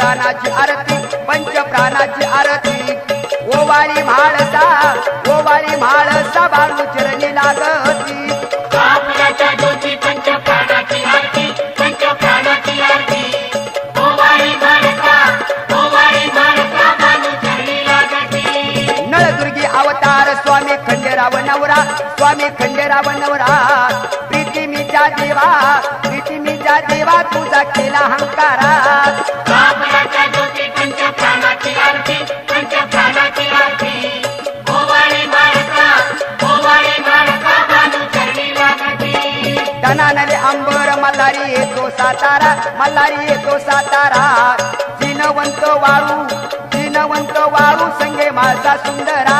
प्राणाची आरती पंच प्राणाची आरती. ओवारी म्हाळसा ओवारी म्हाळसा बाळू चरणी लागती. नळदुर्गी अवतार स्वामी खंडेराव नवरा स्वामी खंडेराव नवरा. प्रीती मीच्या देवा प्रीती मीच्या देवा तुझा केला हंकारा. धनानले अंबर मल्हारी येतो सातारा मल्हारी येतो सातारा. जिनवंत वाळू जिनवंत वाळू संगे माझा सुंदरा.